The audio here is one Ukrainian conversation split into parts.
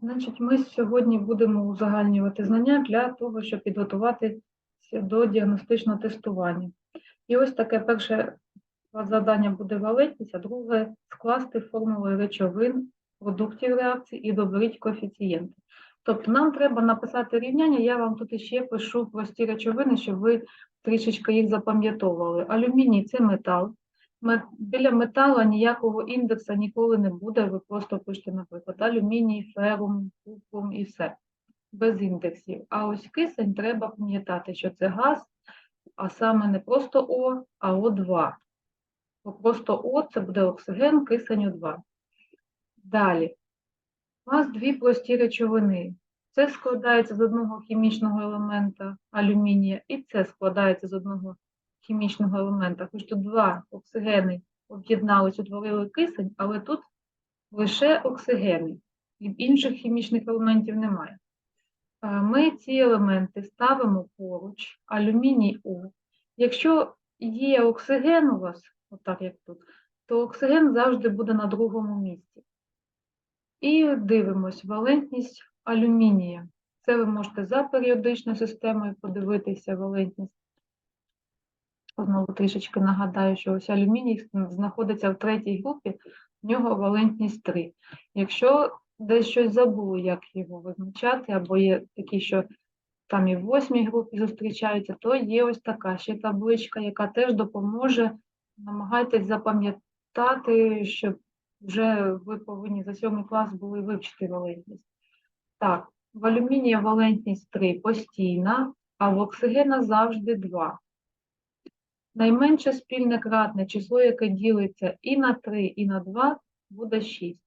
Значить, ми сьогодні будемо узагальнювати знання для того, щоб підготуватися до діагностичного тестування. І ось таке перше завдання буде валитися, друге скласти формули речовин, продуктів реакції і доберіть коефіцієнти. Тобто нам треба написати рівняння, я вам тут ще пишу прості речовини, щоб ви трішечки їх запам'ятовували. Алюміній це метал. Біля метала ніякого індекса ніколи не буде, ви просто пишете, наприклад, алюміній, ферум, купрум і все. Без індексів. А ось кисень треба пам'ятати, що це газ, а саме не просто О, а О2. Бо просто О це буде оксиген, кисень О2. Далі. У нас дві прості речовини. Це складається з одного хімічного елемента алюмінія, і це складається з одного хімічного елемента. Хоч тут два оксигени об'єднались, утворили кисень, але тут лише оксигени. І інших хімічних елементів немає. Е, Ми ці елементи ставимо поруч, алюміній О. Якщо є оксиген у вас, отак як тут, то оксиген завжди буде на другому місці. І дивимось валентність алюмінія. Це ви можете за періодичною системою подивитися валентність. Знову трішечки нагадаю, що ось алюміній знаходиться в третій групі, в нього валентність 3. Якщо десь щось забули, як його визначати, або є такі, що там і в восьмій групі зустрічаються, то є ось така ще табличка, яка теж допоможе. Намагайтесь запам'ятати, щоб вже ви повинні за сьомий клас були вивчити валентність. Так, в алюмінія валентність 3 постійна, а в оксигена завжди 2. Найменше спільне кратне число, яке ділиться і на 3, і на 2, буде 6.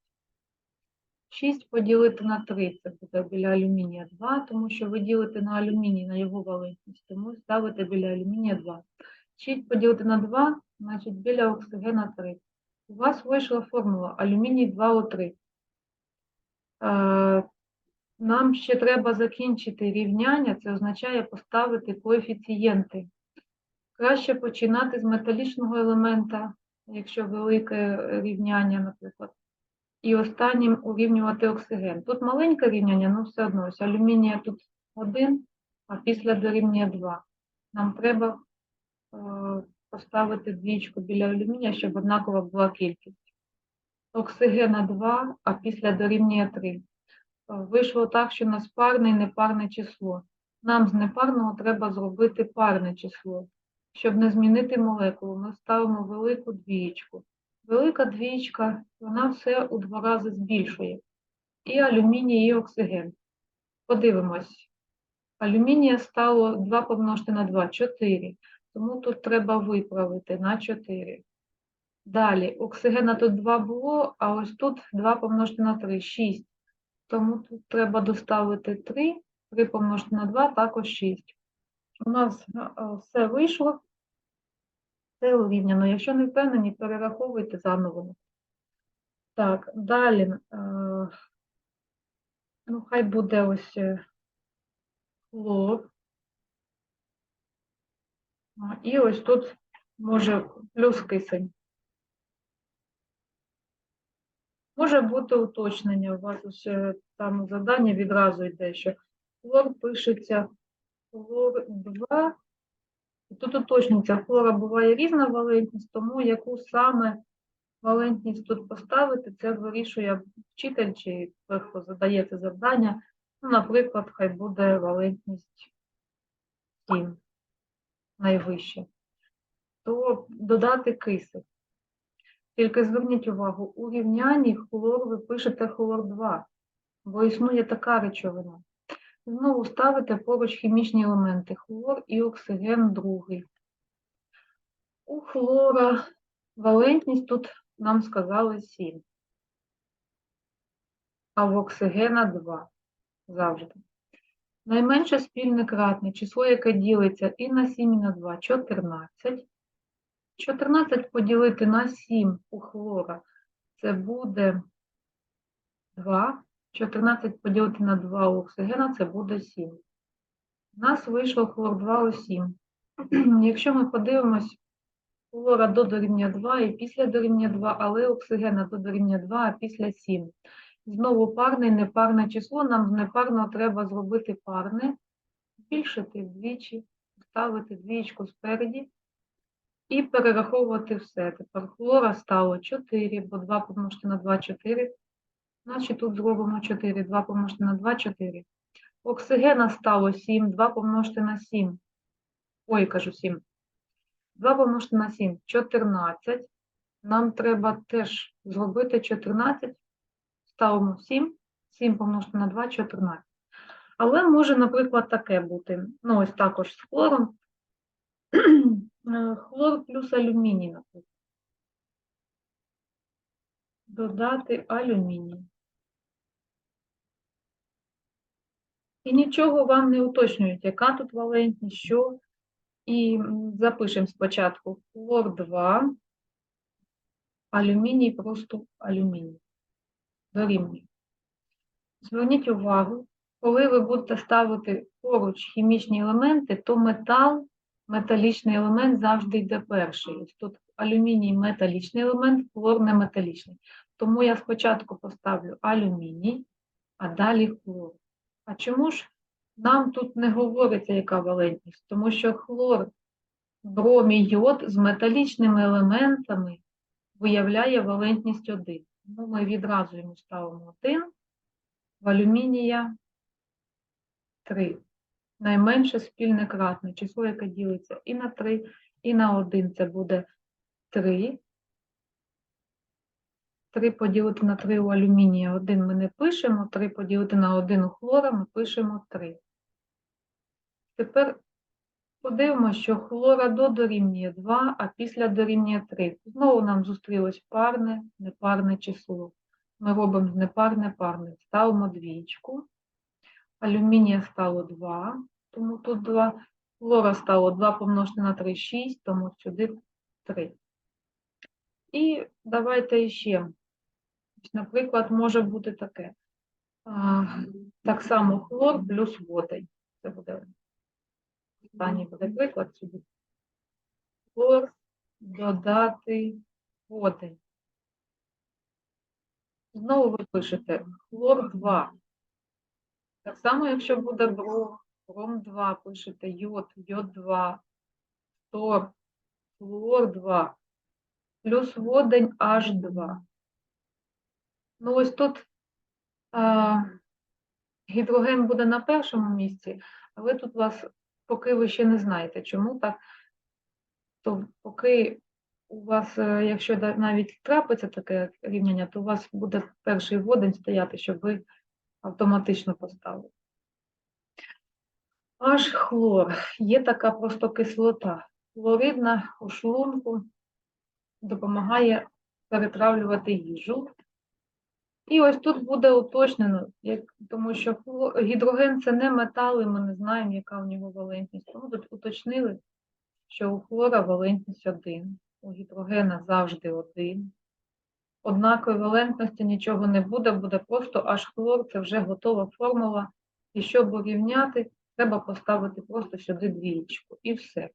6 поділити на 3 це буде біля алюмінія 2, тому що ви ділите на алюміній, на його валентність, тому ставите біля алюмінія 2. 6 поділити на 2, значить біля оксигена 3. У вас вийшла формула алюміній 2О3. Е, Нам ще треба закінчити рівняння, це означає поставити коефіцієнти. Краще починати з металічного елемента, якщо велике рівняння, наприклад, і останнім урівнювати оксиген. Тут маленьке рівняння, але все одно. Ось алюмінія тут 1, а після дорівнює 2. Нам треба е, поставити двічку біля алюмінія, щоб однакова була кількість. Оксигена 2, а після дорівнює 3. Е, Вийшло так, що у нас парне і непарне число. Нам з непарного треба зробити парне число. Щоб не змінити молекулу, ми ставимо велику двієчку. Велика двієчка, вона все у два рази збільшує. І алюміній, і оксиген. Подивимось. Алюмінія стало 2 помножити на 2, 4. Тому тут треба виправити на 4. Далі, оксигена тут 2 було, а ось тут 2 помножити на 3, 6. Тому тут треба доставити 3, 3 помножити на 2, також 6. У нас е, все вийшло, все урівняно. Якщо не впевнені, перераховуйте заново. Так, далі. е, Ну, хай буде ось е, хлор. І ось тут може плюс кисень. Може бути уточнення. У вас ось е, там завдання відразу йде, що хлор пишеться хлор 2. Тут уточнюється, в хлора буває різна валентність, тому яку саме валентність тут поставити, це вирішує вчитель чи той, хто задає це завдання. Ну, наприклад, хай буде валентність 7 найвище. То додати кисень. Тільки зверніть увагу, у рівнянні хлор ви пишете хлор 2, бо існує така речовина. Знову ставите поруч хімічні елементи хлор і оксиген другий. У хлора валентність тут нам сказали 7, а в оксигена 2 завжди. Найменше спільне кратне число, яке ділиться і на 7, і на 2 – 14. 14 поділити на 7 у хлора це буде 2. 14 поділити на 2 оксигена це буде 7. У нас вийшло хлор 2 о 7. Якщо ми подивимось, хлора до дорівнює 2 і після дорівнює 2, але оксигена до дорівнює 2, а після 7. Знову парне і непарне число. Нам з непарного треба зробити парне, збільшити вдвічі, ставити двічку спереді і перераховувати все. Тепер хлора стало 4, бо 2 помножити на 2 – 4. Значить, тут зробимо 4, 2 помножити на 2 – 4. Оксигена стало 7, 2 помножити на 7. Ой, кажу 7. 2 помножити на 7 – 14. Нам треба теж зробити 14. Ставимо 7. 7 помножити на 2 – 14. Але може, наприклад, таке бути. Ну, ось також з хлором. Хлор плюс алюміній, наприклад. Додати алюміній. І нічого вам не уточнюють, яка тут валентність, що. І запишемо спочатку хлор 2, алюміній, просто алюміній. Дорівнює. Зверніть увагу, коли ви будете ставити поруч хімічні елементи, то метал, металічний елемент завжди йде перший. Тут алюміній металічний елемент, хлор не металічний. Тому я спочатку поставлю алюміній, а далі хлор. А чому ж нам тут не говориться, яка валентність? Тому що хлор, бромій, йод з металічними елементами виявляє валентність 1. Тому ми відразу йому ставимо 1, в алюмінія 3. Найменше спільне кратне, число, яке ділиться і на 3, і на 1. Це буде 3. 3 поділити на 3 у алюмінія 1 ми не пишемо, 3 поділити на 1 у хлора ми пишемо 3. Тепер подивимося, що хлора до дорівнює 2, а після дорівнює 3. Знову нам зустрілось парне, непарне число. Ми робимо непарне парне. Ставимо двічку. Алюмінія стало 2, тому тут 2. Хлора стало 2 помножити на 3 – 6, тому сюди 3. І давайте ще. Наприклад, може бути таке. Так само хлор плюс водень. Це буде останній буде приклад сюди. Хлор додати водень. Знову ви пишете хлор 2. Так само, якщо буде бром, бром 2, пишете йод, йод 2, фтор, флуор 2, плюс водень H2. Ну, ось тут а, гідроген буде на першому місці, але тут вас, поки ви ще не знаєте, чому так, то поки у вас, е, якщо навіть трапиться таке рівняння, то у вас буде перший водень стояти, щоб ви автоматично поставили. Аж хлор. Є така просто кислота. Хлоридна у шлунку допомагає перетравлювати їжу. І ось тут буде уточнено, як, тому що гідроген це не метал, і ми не знаємо, яка у нього валентність. Тому тут уточнили, що у хлора валентність 1, у гідрогена завжди 1. Однакової валентності нічого не буде, буде просто аж хлор, це вже готова формула. І щоб урівняти, треба поставити просто сюди двієчку. І все.